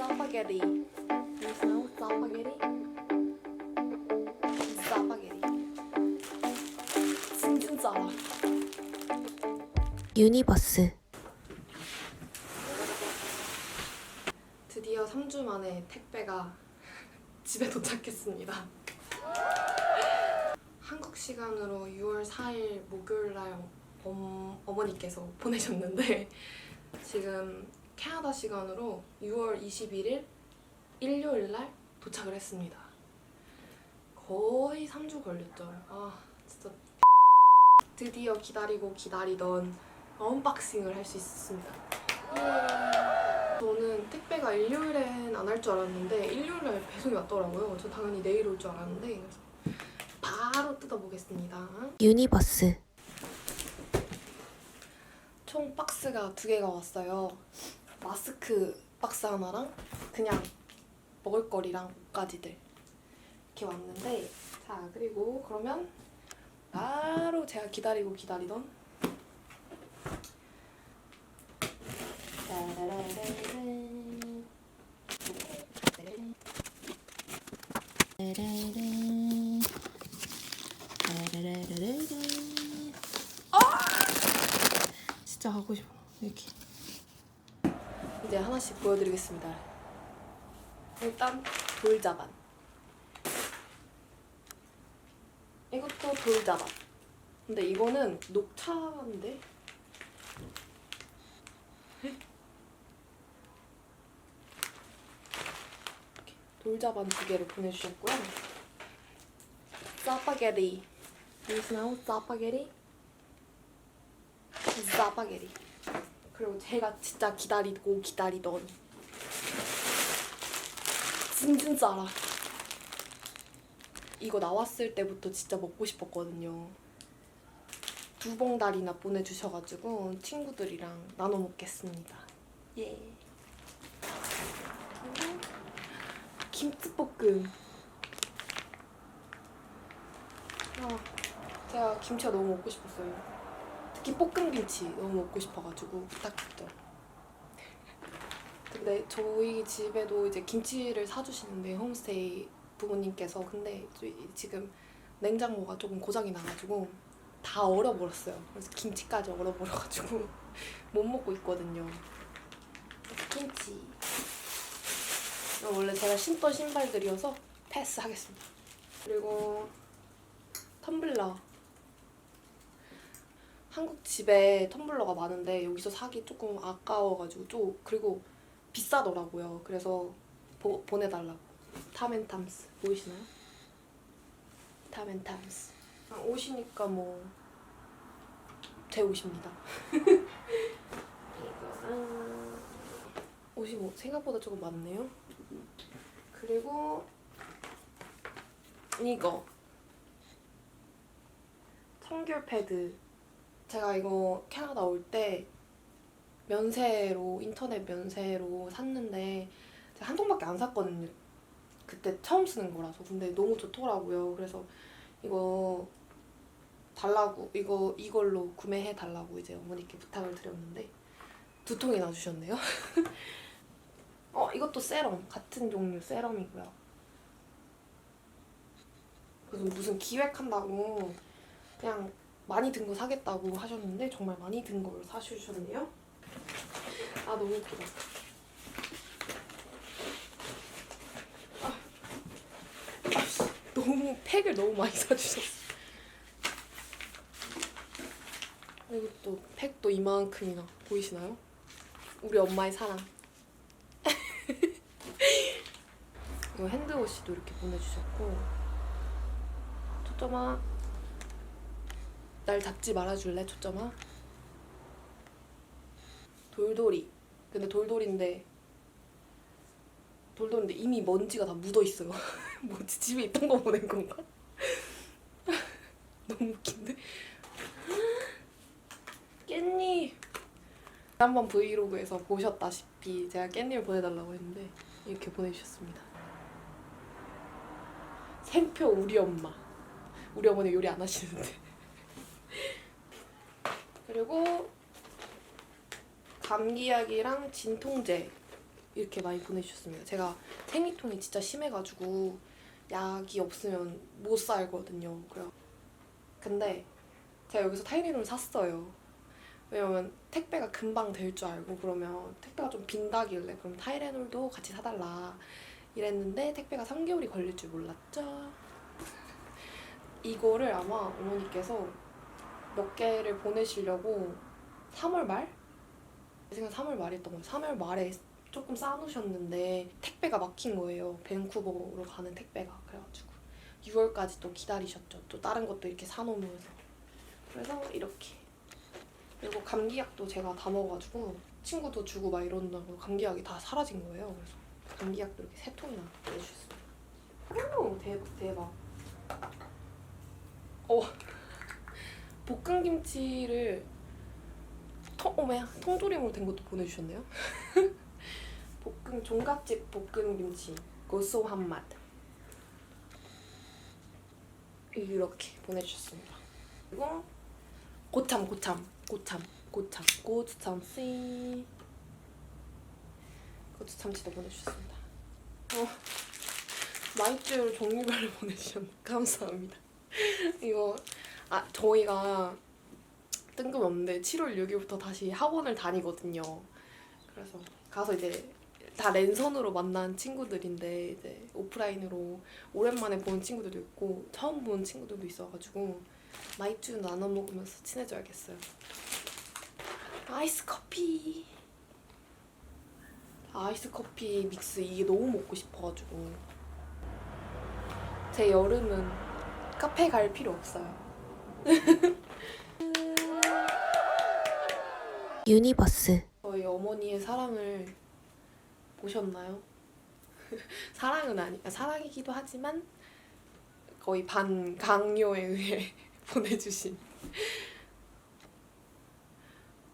짜파게티. 무슨 짜파게티? 짜파게티. 진짜 알아. 유니버스 드디어 3주 만에 택배가 집에 도착했습니다. 한국 시간으로 6월 4일 목요일 날 엄, 어머니께서 보내셨는데 지금 캐나다 시간으로 6월 21일 일요일 날 도착을 했습니다. 거의 3주 걸렸죠. 아 진짜 드디어 기다리고 기다리던 언박싱을 할 수 있었습니다. 저는 택배가 일요일엔 안 할 줄 알았는데 일요일날 배송이 왔더라고요. 저 당연히 내일 올 줄 알았는데 그래서 바로 뜯어보겠습니다. 유니버스 총 박스가 두 개가 왔어요. 마스크 박스 하나랑 그냥 먹을거리랑 옷가지들 이렇게 왔는데 자 그리고 그러면 바로 제가 기다리고 기다리던 따라라라란. 진짜 하고 싶어 이렇게 이제 하나씩 보여드리겠습니다. 일단 돌자반 이것도 돌자반 근데 이거는 녹차인데? 돌자반 두 개를 보내주셨고요. 짜파게티. 무슨 아웃 짜파게티. 짜파게티 그리고 제가 진짜 기다리고 기다리던. 진진짜라 이거 나왔을 때부터 진짜 먹고 싶었거든요. 두 봉다리나 보내주셔가지고 친구들이랑 나눠 먹겠습니다. 예. 김치볶음. 아, 제가 김치가 너무 먹고 싶었어요 특히 볶음 김치 너무 먹고 싶어가지고 부탁했죠. 근데 저희 집에도 이제 김치를 사주시는데 홈스테이 부모님께서 근데 지금 냉장고가 조금 고장이 나가지고 다 얼어버렸어요. 그래서 김치까지 얼어버려가지고 못 먹고 있거든요. 김치. 원래 제가 신던 신발들이어서 패스하겠습니다. 그리고 텀블러. 한국 집에 텀블러가 많은데 여기서 사기 조금 아까워가지고 또 그리고 비싸더라고요. 그래서 보, 보내달라고. 타멘탐스 보이시나요? 타멘탐스. 아, 옷이니까 뭐 제 옷입니다. 이거랑 옷이 뭐 생각보다 조금 많네요. 그리고 이거 청귤 패드 제가 이거 캐나다 올 때 면세로 인터넷 면세로 샀는데 제가 한 통밖에 안 샀거든요. 그때 처음 쓰는 거라서 근데 너무 좋더라고요. 그래서 이거 달라고 이거 이걸로 구매해 달라고 이제 어머니께 부탁을 드렸는데 두 통이나 주셨네요. 어 이것도 세럼 같은 종류 세럼이고요. 그래서 무슨 기획한다고 그냥 많이 든 거 사겠다고 하셨는데 정말 많이 든 걸 사주셨네요. 아 너무 웃기다. 아, 아씨, 너무 팩을 너무 많이 사주셨어. 이것도 팩도 이만큼이나 보이시나요? 우리 엄마의 사랑. 이거 핸드워시도 이렇게 보내주셨고 초점아 날 잡지 말아줄래 초점아? 돌돌이 근데 돌돌인데 돌돌인데 이미 먼지가 다 묻어 있어요. 뭐지 집에 있던 거 보낸 건가? 너무 웃긴데. 깻잎. 한번 브이로그에서 보셨다시피 제가 깻잎을 보내달라고 했는데 이렇게 보내주셨습니다. 생표 우리 엄마. 우리 어머니 요리 안 하시는데. 그리고 감기약이랑 진통제 이렇게 많이 보내주셨습니다. 제가 생리통이 진짜 심해가지고 약이 없으면 못 살거든요. 그래 근데 제가 여기서 타이레놀 샀어요. 왜냐면 택배가 금방 될 줄 알고 그러면 택배가 좀 빈다길래 그럼 타이레놀도 같이 사달라 이랬는데 택배가 3개월이 걸릴 줄 몰랐죠. 이거를 아마 어머니께서 몇 개를 보내시려고 3월 말? 제 생각 3월 말이었던 거예요. 3월 말에 조금 쌓아놓으셨는데 택배가 막힌 거예요. 밴쿠버로 가는 택배가 그래가지고 6월까지 또 기다리셨죠. 또 다른 것도 이렇게 사놓으면서 그래서 이렇게 그리고 감기약도 제가 다 먹어가지고 친구도 주고 막 이런다고 감기약이 다 사라진 거예요. 그래서 감기약도 이렇게 세 통이나 보내주셨어요. 오 대박 대박. 어 볶은 김치를 통 어머야 통조림으로 된 것도 보내주셨네요. 볶음 종갓집 볶은 김치 고소한 맛 이렇게 보내주셨습니다. 그리고 고참 고참 고참 고참 고추참치 고추참치도 보내주셨습니다. 어, 마이쮸를 종류별로 보내주셨네. 감사합니다. 이거 아 저희가 뜬금없는데 7월 6일부터 다시 학원을 다니거든요. 그래서 가서 이제 다 랜선으로 만난 친구들인데 이제 오프라인으로 오랜만에 본 친구들도 있고 처음 본 친구들도 있어가지고 마이쮸 나눠 먹으면서 친해져야겠어요. 아이스 커피. 아이스 커피 믹스 이게 너무 먹고 싶어가지고 제 여름은 카페 갈 필요 없어요. 유니버스 저희 어머니의 사랑을 보셨나요? 사랑은 아니, 아, 사랑이기도 하지만 거의 반 강요에 의해 보내주신.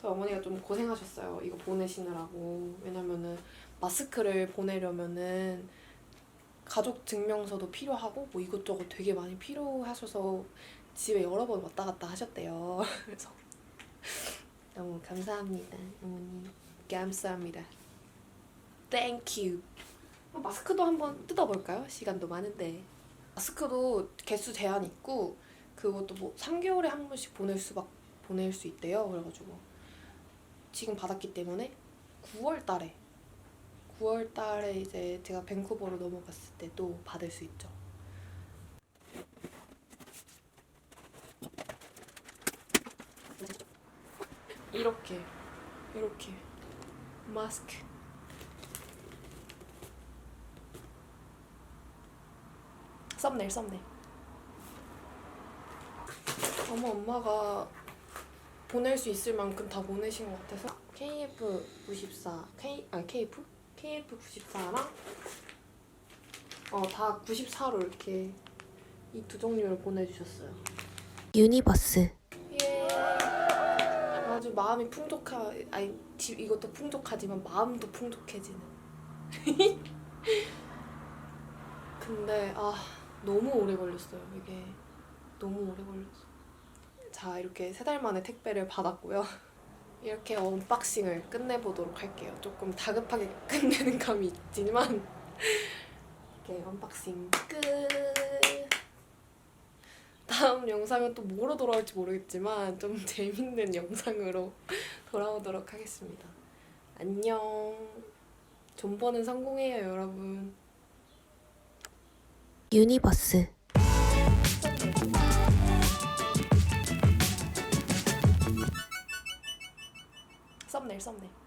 저희 어머니가 좀 고생하셨어요. 이거 보내시느라고. 왜냐면은 마스크를 보내려면은 가족 증명서도 필요하고 뭐 이것저것 되게 많이 필요하셔서 집에 여러 번 왔다 갔다 하셨대요. 그래서 너무 감사합니다, 어머니. 감사합니다. Thank you. 어, 마스크도 한번 뜯어볼까요? 시간도 많은데. 마스크도 개수 제한 있고 그것도 뭐 3개월에 한 번씩 보낼 수밖 보낼 수 있대요. 그래가지고 지금 받았기 때문에 9월 달에 9월 달에 이제 제가 밴쿠버로 넘어갔을 때도 받을 수 있죠. 이렇게 이렇게. 마스크. 썸네일 썸네일. 어머 엄마가 보낼 수 있을 만큼 다 보내신 것 같아서? KF94 K 아 KF KF94랑 어다 94로 이렇게 이 두 종류를 보내주셨어요. 유니버스 마음이 풍족하 아니 지- 이것도 풍족하지만 마음도 풍족해지는. 근데 아 너무 오래 걸렸어요 이게 너무 오래 걸렸어. 자 이렇게 세 달 만에 택배를 받았고요. 이렇게 언박싱을 끝내보도록 할게요. 조금 다급하게 끝내는 감이 있지만 이렇게 언박싱 끝. 다음 영상은 또 뭐로 돌아올지 모르겠지만 좀 재밌는 영상으로 돌아오도록 하겠습니다. 안녕. 존버는 성공해요, 여러분. 유니버스 썸네일, 썸네일.